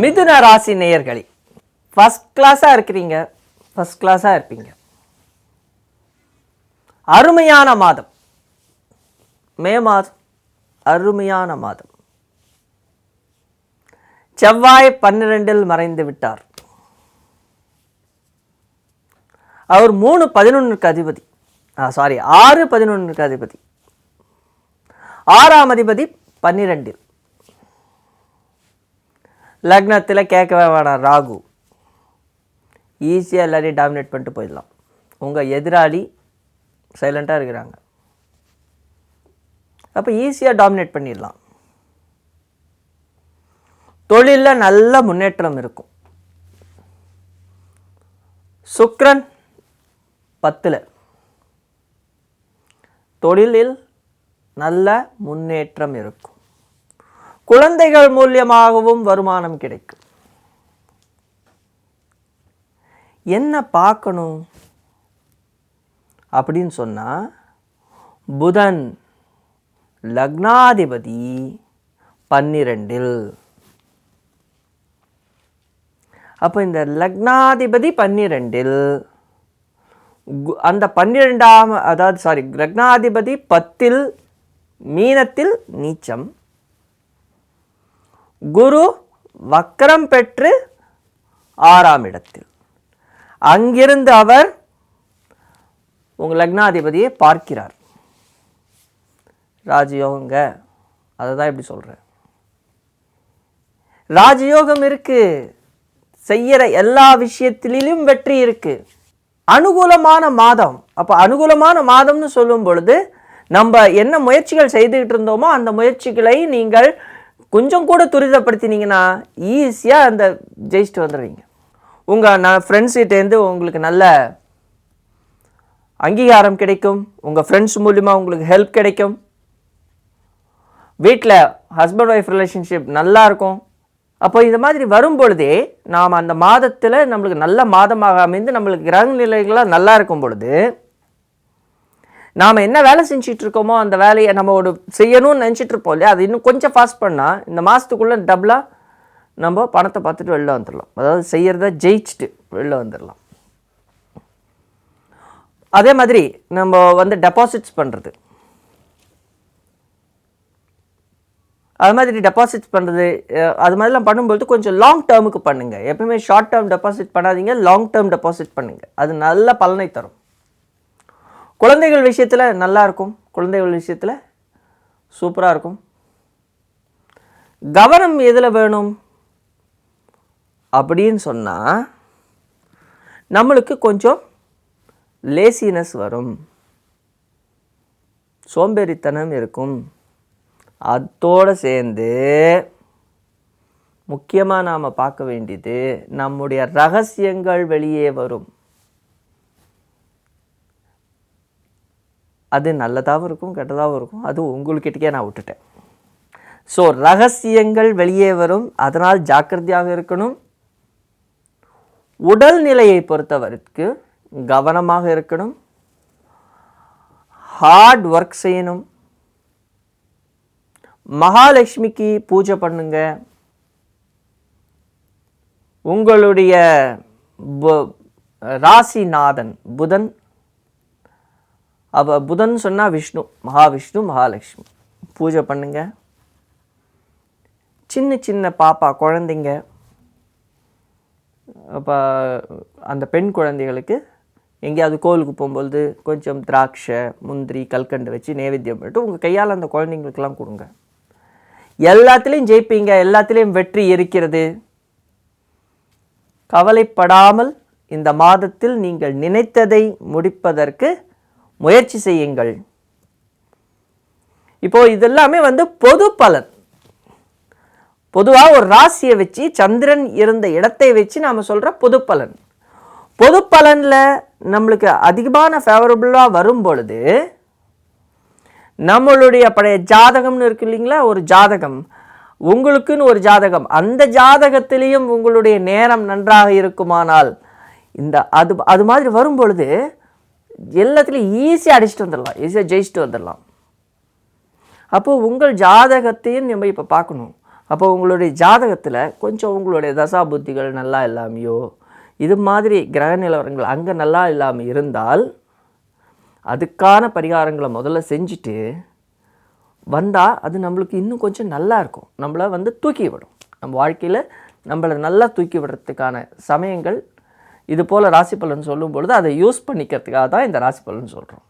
மிதுன ராசி நேயர்களே ஃபஸ்ட் கிளாஸாக இருக்கிறீங்க ஃபஸ்ட் கிளாஸாக இருப்பீங்க. அருமையான மாதம். மே மாதம் அருமையான மாதம். செவ்வாய் பன்னிரெண்டில் மறைந்து விட்டார். அவர் மூணு பதினொன்றுக்கு அதிபதி. சாரி ஆறு பதினொன்றுக்கு அதிபதி. ஆறாம் அதிபதி பன்னிரெண்டில். லக்னத்தில் கேட்கவே வேணாம் ராகு. ஈஸியாக எல்லாரையும் டாமினேட் பண்ணிட்டு போயிடலாம். உங்கள் எதிராளி சைலண்ட்டாக இருக்கிறாங்க. அப்போ ஈஸியாக டாமினேட் பண்ணிடலாம். தொழிலில் நல்ல முன்னேற்றம் இருக்கும். சுக்ரன் பத்தில். தொழிலில் நல்ல முன்னேற்றம் இருக்கும். குழந்தைகள் மூலியமாகவும் வருமானம் கிடைக்கும். என்ன பார்க்கணும்? அப்படின்னு சொன்னால் புதன் லக்னாதிபதி பன்னிரெண்டில். அப்போ இந்த லக்னாதிபதி பன்னிரெண்டில் கு- அந்த பன்னிரெண்டாம் அதாவது சாரி லக்னாதிபதி பத்தில் மீனத்தில் நீச்சம். குரு வக்கரம் பெற்று ஆறாம் இடத்தில். அங்கிருந்து அவர் உங்கள் லக்னாதிபதியை பார்க்கிறார். ராஜயோகங்க அதை தான் இப்படி சொல்கிறேன் ராஜயோகம் இருக்கு செய்யற எல்லா விஷயத்திலும் வெற்றி இருக்கு. அனுகூலமான மாதம் அப்போ அனுகூலமான மாதம்னு சொல்லும் பொழுது நம்ம என்ன முயற்சிகள் செய்துக்கிட்டு இருந்தோமோ அந்த முயற்சிகளை நீங்கள் கொஞ்சம் கூட துரிதப்படுத்தினீங்கன்னா ஈஸியாக அந்த ஜெயிச்சுட்டு வந்துடுவீங்க உங்கள் நான் ஃப்ரெண்ட்ஸ்கிட்டேருந்து உங்களுக்கு நல்ல அங்கீகாரம் கிடைக்கும். உங்கள் ஃப்ரெண்ட்ஸ் மூலிமா உங்களுக்கு ஹெல்ப் கிடைக்கும். வீட்டில் ஹஸ்பண்ட் ஒய்ஃப் ரிலேஷன்ஷிப் நல்லா இருக்கும். அப்போ இந்த மாதிரி வரும் பொழுதே நாம் அந்த மாதத்தில் நம்மளுக்கு நல்ல மாதமாக அமைந்து நம்மளுக்கு கிரக நிலைகளாக நல்லா இருக்கும் பொழுது நாம் என்ன வேலை செஞ்சுட்டு இருக்கோமோ அந்த வேலையை நம்ம ஒரு செய்யணும்னு நினச்சிட்டு இருப்போம் இல்லையா? அது இன்னும் கொஞ்சம் ஃபாஸ்ட் பண்ணால் இந்த மாதத்துக்குள்ளே டபுளாக நம்ம பணத்தை பார்த்துட்டு வெளில வந்துடலாம். அதாவது செய்கிறத ஜெயிச்சுட்டு வெளில வந்துடலாம். அதே மாதிரி நம்ம வந்து டெபாசிட்ஸ் பண்ணுறது அது மாதிரி டெபாசிட்ஸ் பண்ணுறது அது மாதிரிலாம் பண்ணும்போது கொஞ்சம் லாங் டேர்முக்கு பண்ணுங்கள் எப்பவுமே ஷார்ட் டேர்ம் டெபாசிட் பண்ணாதீங்க லாங் டேர்ம் டெபாசிட் பண்ணுங்கள் அது நல்ல பலனை தரும். குழந்தைகள் விஷயத்தில் நல்லா இருக்கும் குழந்தைகள் விஷயத்தில் சூப்பராக இருக்கும் கவனம் எதில் வேணும்? அப்படின்னு சொன்னால் நம்மளுக்கு கொஞ்சம் லேசினஸ் வரும். சோம்பேறித்தனம் இருக்கும். அதோடு சேர்ந்து முக்கியமாக நாம் பார்க்க வேண்டியது நம்முடைய ரகசியங்கள் வெளியே வரும். அது நல்லதாகவும் இருக்கும் கெட்டதாகவும் இருக்கும். அது உங்களுக்கிட்டக்கே நான் விட்டுட்டேன். ஸோ ரகசியங்கள் வெளியே வரும். அதனால் ஜாக்கிரதையாக இருக்கணும். உடல்நிலையை பொறுத்தவரைக்கு கவனமாக இருக்கணும். ஹார்ட் ஒர்க் செய்யணும். மகாலட்சுமிக்கு பூஜை பண்ணுங்க. உங்களுடைய ராசிநாதன் புதன் அப்போ புதன் சொன்னால் விஷ்ணு மகாவிஷ்ணு மகாலட்சுமி. பூஜை பண்ணுங்க. சின்ன சின்ன பாப்பா குழந்தைங்க அப்போ அந்த பெண் குழந்தைகளுக்கு எங்கேயாவது கோவிலுக்கு போகும்பொழுது கொஞ்சம் திராட்சை முந்திரி கல்கண்டு வச்சு நைவேத்தியம் பண்ணிட்டு உங்கள் கையால் அந்த குழந்தைங்களுக்கெல்லாம் கொடுங்க. எல்லாத்துலேயும் ஜெயிப்பீங்க எல்லாத்துலேயும் வெற்றி இருக்கிறது. கவலைப்படாமல் இந்த மாதத்தில் நீங்கள் நினைத்ததை முடிப்பதற்கு முயற்சி செய்யுங்கள். இப்போ இதெல்லாமே வந்து பொது பலன். பொதுவாக ஒரு ராசியை வச்சு சந்திரன் இருந்த இடத்தை வச்சு நாம் சொல்கிற பொது பலன். பொது பலனில் நம்மளுக்கு அதிகமான ஃபேவரபுளாக வரும் பொழுது நம்மளுடைய பழைய ஜாதகம்னு இருக்கு இல்லைங்களா? ஒரு ஜாதகம். உங்களுக்குன்னு ஒரு ஜாதகம். அந்த ஜாதகத்திலையும் உங்களுடைய நேரம் நன்றாக இருக்குமானால் இந்த அது அது மாதிரி வரும் பொழுது எல்லாத்துலேயும் ஈஸியாக அடிச்சுட்டு வந்துடலாம். ஈஸியாக ஜெயிச்சுட்டு வந்துடலாம். அப்போது உங்கள் ஜாதகத்தையும் நம்ம இப்போ பார்க்கணும். அப்போ உங்களுடைய ஜாதகத்தில் கொஞ்சம் உங்களுடைய தசா புத்திகள் நல்லா இல்லாமையோ இது மாதிரி கிரக நிலவரங்கள் அங்கே நல்லா இல்லாமல் இருந்தால் அதுக்கான பரிகாரங்களை முதல்ல செஞ்சுட்டு வந்தால் அது நம்மளுக்கு இன்னும் கொஞ்சம் நல்லா இருக்கும். நம்மளை வந்து தூக்கி விடும். நம்ம வாழ்க்கையில் நம்மளை நல்லா தூக்கி விடுறதுக்கான சமயங்கள் இது போல் ராசி பலன் சொல்லும் பொழுது அதை யூஸ் பண்ணிக்கிறதுக்காக தான் இந்த ராசி பலன் சொல்கிறோம்